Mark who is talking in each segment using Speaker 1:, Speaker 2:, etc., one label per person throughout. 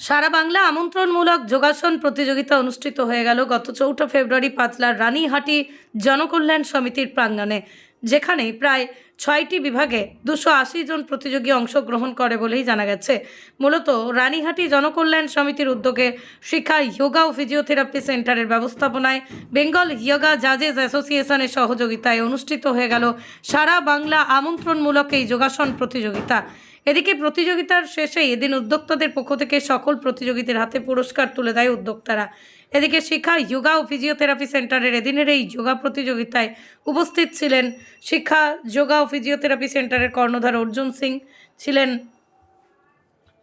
Speaker 1: সারা বাংলা আমন্ত্রণমূলক যোগাসন প্রতিযোগিতা অনুষ্ঠিত হয়ে গেল গত চৌঠা ফেব্রুয়ারি পাতলার রানীহাটি জনকল্যাণ সমিতির প্রাঙ্গণে, যেখানে প্রায় ছয়টি বিভাগে দুশো আশি জন প্রতিযোগী অংশগ্রহণ করে বলেই জানা গেছে। মূলত রানীহাটি জনকল্যাণ সমিতির উদ্যোগে শিক্ষা যোগা ও ফিজিওথেরাপি সেন্টারের ব্যবস্থাপনায়, বেঙ্গল ইয়োগা জাজেস অ্যাসোসিয়েশনের সহযোগিতায় অনুষ্ঠিত হয়ে গেল সারা বাংলা আমন্ত্রণমূলক এই যোগাসন প্রতিযোগিতা। এদিকে প্রতিযোগিতার শেষে এদিন উদ্যোক্তাদের পক্ষ থেকে সকল প্রতিযোগীদের হাতে পুরস্কার তুলে দেয় উদ্যোক্তারা। এদিকে শিক্ষা, যোগা ও ফিজিওথেরাপি সেন্টারের এদিনের এই যোগা প্রতিযোগিতায় উপস্থিত ছিলেন শিক্ষা, যোগা ও ফিজিওথেরাপি সেন্টারের কর্ণধার অর্জুন সিং, ছিলেন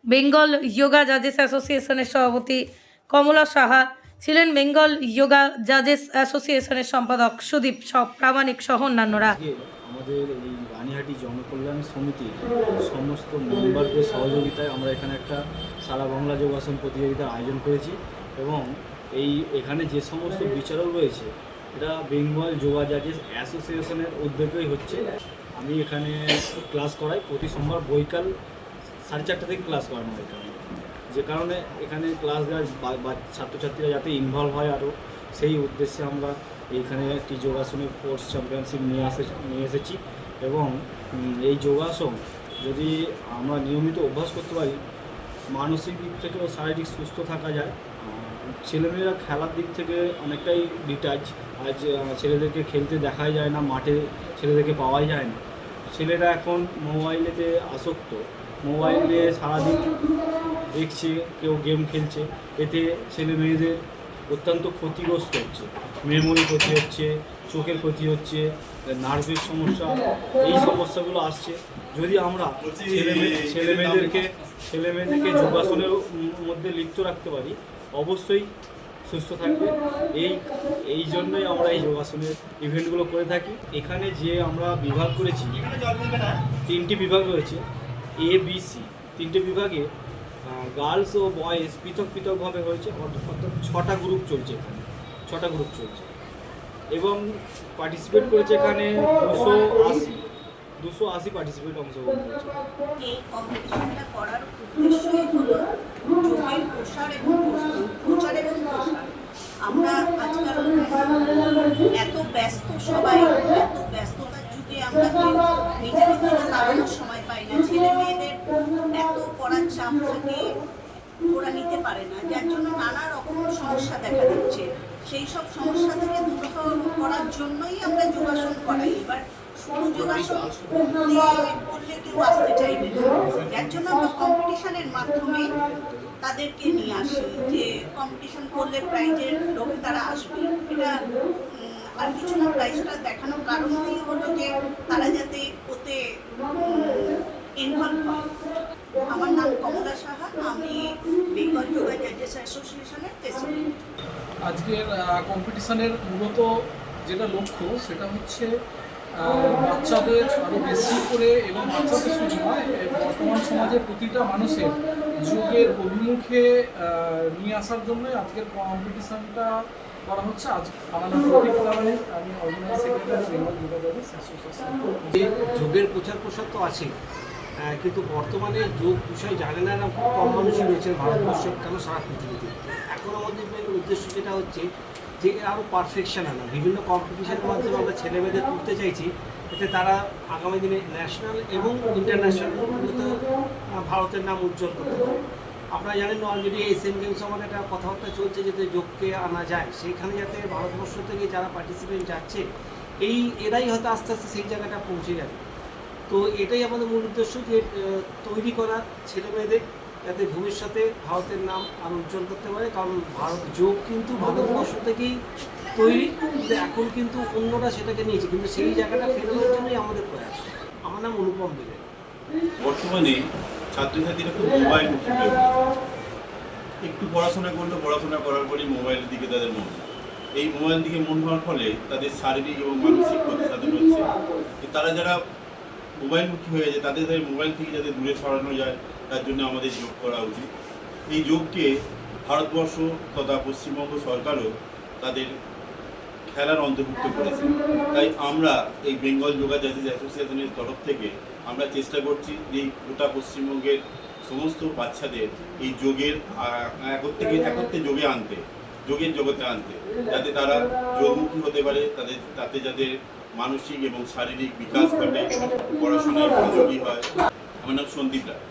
Speaker 1: বেঙ্গল যোগা জাজেস অ্যাসোসিয়েশনের সভাপতি কমলা সাহা, ছিলেন বেঙ্গল যোগা জাজেস অ্যাসোসিয়েশনের সম্পাদক সুদীপ, সব প্রামাণিক সহ অন্যান্যরা।
Speaker 2: আমাদের এই রানীহাটি জনকল্যাণ সমিতির সমস্ত মেম্বারদের সহযোগিতায় আমরা এখানে একটা সারা বাংলা যোগাসন প্রতিযোগিতার আয়োজন করেছি এবং এই এখানে যে সমস্ত বিচারক রয়েছে, এটা বেঙ্গল যোগা জাজেস অ্যাসোসিয়েশনের উদ্যোগেই হচ্ছে। আমি এখানে ক্লাস করাই, প্রতি সোমবার বৈকাল সাড়ে চারটা থেকে ক্লাস করানো হয় এখানে। যে কারণে এখানে ক্লাস বা ছাত্রছাত্রীরা যাতে ইনভলভ হয় আরও, সেই উদ্দেশ্যে আমরা এইখানে একটি যোগাসনের কোর্স চ্যাম্পিয়নশিপ নিয়ে আসে, নিয়ে এসেছি। এবং এই যোগাসন যদি আমরা নিয়মিত অভ্যাস করতে পারি, মানসিক দিক থেকেও শারীরিক সুস্থ থাকা যায়। ছেলেমেয়েরা খেলার দিক থেকে অনেকটাই ডিটাচ আজ ছেলেদেরকে খেলতে দেখাই যায় না, মাঠে ছেলেদেরকে পাওয়াই যায় না। ছেলেরা এখন মোবাইলেতে আসক্ত। মোবাইলে সারাদিন দেখছে, কেউ গেম খেলছে। এতে ছেলে মেয়েদের অত্যন্ত ক্ষতিগ্রস্ত হচ্ছে। মেমোরি ক্ষতি হচ্ছে চোখের ক্ষতি হচ্ছে, নার্ভের সমস্যা, এই সমস্যাগুলো আসছে। যদি আমরা ছেলে মেয়ে ছেলে মেয়েদেরকে ছেলে মেয়েদেরকে যোগাসনের মধ্যে লিপ্ত রাখতে পারি, অবশ্যই সুস্থ থাকবে। এই এই জন্যই আমরা এই যোগাসনের ইভেন্টগুলো করে থাকি। এখানে যে আমরা বিভাগ করেছি, তিনটি বিভাগ রয়েছে এ বি সি তিনটে বিভাগে গার্লস ও বয়েজ পৃথক পৃথকভাবে হয়েছে, অর্থাৎ ছটা গ্রুপ চলছে এখানে। ছটা গ্রুপ চলছে। এবং পার্টিসিপেট করেছে এখানে দুশো আশি দুশো আশি পার্টিসিপেট অংশগ্রহণ করেছে।
Speaker 3: এই কম্পিটিশনটা করার উদ্দেশ্যই হলো যোগের প্রসার এবং প্রচার এবং প্রসার। আমরা আজকাল এত ব্যস্ত সবাই, এত ব্যস্ততার যুগে আমরা নিজেদের থেকে দাঁড়ানোর সময় পাই না। ছেলে মেয়েদের এত পড়ার চাপ থাকে, ওরা নিতে পারে না। যার জন্য নানা রকম সমস্যা দেখা দিচ্ছে। সেই সব সমস্যা থেকে দূর করার জন্যই আমরা যোগাসন করাই। এবার শুধু যোগাসন করলে কেউ আসতে চাইবে না। যার জন্য আমরা কম্পিটিশনের মাধ্যমে তাদেরকে নিয়ে আসি যে কম্পিটিশন করলে প্রাইজের লোকে তারা আসবে। এটা আর কিছু না প্রাইজটা দেখানোর কারণই হলো যে তারা যাতে ওতে ইনভলভ হয়। আমার নাম কমলা সাহা, আমি বেঙ্গল যোগা অ্যাসোসিয়েশনের প্রেসিডেন্ট
Speaker 4: আজকের কম্পিটিশনের মূলত যেটা লক্ষ্য সেটা হচ্ছে বাচ্চাদের আরও বেশি করে এবং বাচ্চাদের শুধু নয় এ বর্তমান সমাজের প্রতিটা মানুষের যুগের অভিমুখে নিয়ে আসার জন্যই আজকের কম্পিটিশনটা করা হচ্ছে। আজ আমার আমি অ্যাসোসিয়েশন
Speaker 5: প্রচার প্রসার তো আহ, কিন্তু বর্তমানে যোগ বিষয় জানে না খুব কম মানুষই রয়েছে ভারতবর্ষে, কেন সারা পৃথিবীতে? এখন আমাদের মেন উদ্দেশ্য যেটা হচ্ছে যে আরও পারফেকশন আনা। বিভিন্ন কম্পিটিশনের মাধ্যমে আমরা ছেলেমেয়েদের তুলতে চাইছি, এতে তারা আগামী দিনে ন্যাশনাল এবং ইন্টারন্যাশনাল ভারতের নাম উজ্জ্বল করতে পারে। আপনারা জানেন অলরেডি এশিয়ান গেমস আমাদের একটা কথাবার্তা চলছে, যাতে যোগকে আনা যায়। সেইখানে যাতে ভারতবর্ষ থেকে যারা পার্টিসিপেন্ট যাচ্ছে, এই, এরাই হয়তো আস্তে আস্তে সেই জায়গাটা পৌঁছে যাবে। তো এটাই আমাদের মূল উদ্দেশ্য যে তৈরি করা ছেলে মেয়েদের যাতে ভবিষ্যতে ভারতের নাম আরও উজ্জ্বল করতে পারে। কারণ ভারত যোগ কিন্তু ভারতবর্ষ থেকেই তৈরি। কিন্তু এখন কিন্তু অন্যরা সেটাকে নিয়েছে। কিন্তু সেই জায়গাটা ফেরানোর জন্যই আমাদের প্রয়াস। আমার নাম অনুপম দেবে
Speaker 6: বর্তমানে ছাত্রছাত্রীরা খুব মোবাইল। একটু পড়াশোনা করলে পড়াশোনা করার পরেই মোবাইলের দিকে তাদের মন। এই মোবাইল দিকে মন হওয়ার ফলে তাদের শারীরিক এবং মানসিক ক্ষতি সাধন হচ্ছে তারা যারা মোবাইলমুখী হয়ে গেছে, তাদের এই মোবাইল থেকে যাতে দূরে সরানো যায়, তার জন্য আমাদের যোগ করা উচিত। এই যোগকে ভারতবর্ষ তথা পশ্চিমবঙ্গ সরকারও তাদের খেলার অন্তর্ভুক্ত করেছে। তাই আমরা এই বেঙ্গল যোগা অ্যাসোসিয়েশনের তরফ থেকে আমরা চেষ্টা করছি যে গোটা পশ্চিমবঙ্গের সমস্ত বাচ্চাদের এই যোগের একত্রে একত্রে যোগে আনতে, যোগের জগতে আনতে, যাতে তারা যোগমুখী হতে পারে, তাদের, তাতে যাদের মানসিক এবং শারীরিক বিকাশ ঘটে। পড়াশোনায় মনোযোগী হয়। আমার নাম সন্দীপ রায়।